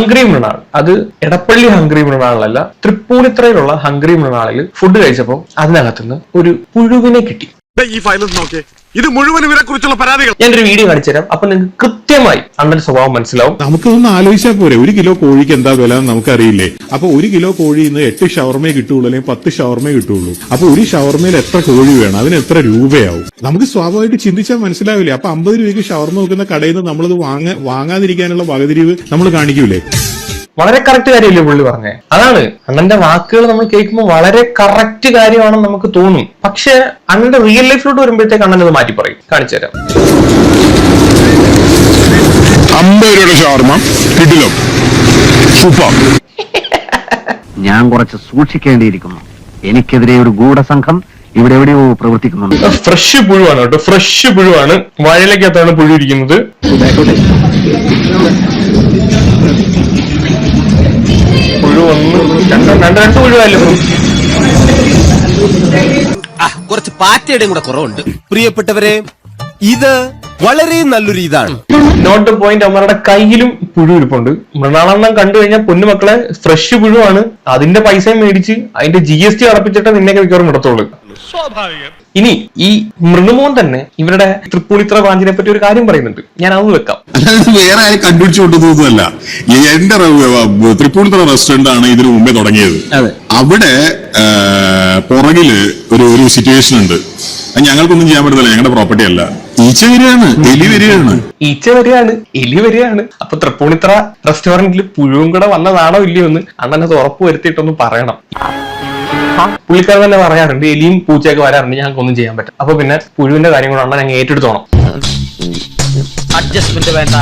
Hungry Mrinal അത് Edappally hungry മൃണാളല്ല തൃപ്പൂണിത്രയിലുള്ള ഹംഗ്രി മൃണാളിൽ ഫുഡ് കഴിച്ചപ്പോൾ അതിനകത്തുനിന്ന് ഒരു പുഴുവിനെ കിട്ടി. ഈ ഫയലൊന്ന് നോക്കിയേ. ഇത് മുഴുവൻ ഇവരെ കുറിച്ചുള്ള പരാതികൾ. ഞാനൊരു വീഡിയോ കാണിച്ചു തരാം അപ്പൊ നിങ്ങൾക്ക് കൃത്യമായി അണ്ണന്റെ സ്വഭാവം മനസ്സിലാവും. നമുക്കൊന്ന് ആലോചിച്ചാൽ പോരെ. ഒരു കിലോ കോഴിക്ക് എന്താ വില എന്ന് നമുക്കറിയില്ലേ? അപ്പൊ ഒരു കിലോ കോഴി ഇന്ന് എട്ട് ഷവർമേ കിട്ടുള്ളൂ അല്ലെങ്കിൽ പത്ത് ഷവർമേ കിട്ടുള്ളൂ. അപ്പൊ ഒരു ഷവർമയിൽ എത്ര കോഴി വേണം? അതിന് എത്ര രൂപയാവും? നമുക്ക് സ്വാഭാവികമായിട്ട് ചിന്തിച്ചാൽ മനസ്സിലാവില്ലേ? അപ്പൊ അമ്പത് രൂപയ്ക്ക് ഷവർമ വെക്കുന്ന കടയിൽ നിന്ന് നമ്മളത് വാങ്ങ വാങ്ങാതിരിക്കാനുള്ള വകതിരിവ് നമ്മൾ കാണിക്കൂലേ? വളരെ കറക്റ്റ് കാര്യമല്ലേ പുള്ളി പറഞ്ഞേ? അതാണ് അണ്ണന്റെ വാക്കുകൾ നമ്മൾ കേൾക്കുമ്പോൾ വളരെ കറക്റ്റ് കാര്യമാണെന്ന് നമുക്ക് തോന്നും. പക്ഷെ അണ്ണന്റെ റിയൽ ലൈഫിലോട്ട് വരുമ്പോഴത്തേക്ക് അണ്ണൻ അത് മാറ്റി പറയും. കാണിച്ചു തരാം. അമ്പത് രൂപയുടെ ഷവർമ കിട്ടില്ലോ സൂപ്പർ. ഞാൻ കുറച്ച് സൂക്ഷിക്കേണ്ടിയിരിക്കുന്നു. എനിക്കെതിരെ ഒരു ഗൂഢസംഘം ഇവിടെ എവിടെയോ പ്രവർത്തിക്കുന്നുണ്ട്. ഫ്രഷ് പുഴുവാണ് കേട്ടോ. ഫ്രഷ് പുഴുവാണ്. വാഴയിലേക്കകത്താണ് പുഴു ഇരിക്കുന്നത്. പുഴു ഒന്ന് രണ്ട് രണ്ട് പുഴുവല്ലോ കുറച്ച് പാറ്റയുടെയും കൂടെ കുറവുണ്ട്. പ്രിയപ്പെട്ടവരെ ഇത് വളരെ നല്ലൊരു ഇതാണ്. നോട്ട് പോയിന്റ് അവരുടെ കയ്യിലും പുഴു ഇരിപ്പുണ്ട്. മൃണാളെണ്ണം കണ്ടു കഴിഞ്ഞാൽ പൊന്നുമക്കളെ ഫ്രഷ് പുഴുവാണ്. അതിന്റെ പൈസയും മേടിച്ച് അതിന്റെ ജി എസ് ടി അടപ്പിച്ചിട്ട് നിന്നെയൊക്കെ മിക്കവാറും വിടത്തുള്ളൂ ഇനി ഈ മൃണുമോൻ തന്നെ ഇവരുടെ തൃപ്പൂണിത്ര ബ്രാഞ്ചിനെ പറ്റി ഒരു കാര്യം പറയുന്നുണ്ട്. ഞാൻ അത് വെക്കാം. വേറെ ആരും കണ്ടുപിടിച്ചു കൊണ്ടതൊന്നുമല്ല എന്റെ തൃപ്പൂണിത്ര റെസ്റ്റോറന്റ് ആണ് ഇതിനു മുമ്പേ തുടങ്ങിയത്. അവിടെ പുറകിൽ ഒരു ഒരു സിറ്റുവേഷൻ ഉണ്ട്. അത് ഞങ്ങൾക്കൊന്നും ചെയ്യാൻ പറ്റത്തില്ല. ഞങ്ങളുടെ പ്രോപ്പർട്ടി അല്ല. ഈച്ച വരികയാണ് എലി വരികയാണ്. ഈച്ച വരികയാണ് എലി വരികയാണ്. അപ്പൊ തൃപ്പൂണിത്ര റെസ്റ്റോറന്റിൽ പുഴുവും കൂടെ വന്നതാണോ ഇല്ലയോ എന്ന് അണ്ണനത് ഉറപ്പ് വരുത്തിയിട്ടൊന്ന് പറയണം. പുള്ളിക്കാരൻ തന്നെ പറയാറുണ്ട് എലിയും പൂച്ചയൊക്കെ വരാറുണ്ട് ഞങ്ങൾക്ക് ഒന്നും ചെയ്യാൻ പറ്റും അപ്പൊ പിന്നെ പുഴുവിന്റെ കാര്യം കൂടെ അണ്ണൻ ഞങ്ങൾ ഏറ്റെടുത്തോണം. അഡ്ജസ്റ്റ്മെന്റ് വേണ്ട.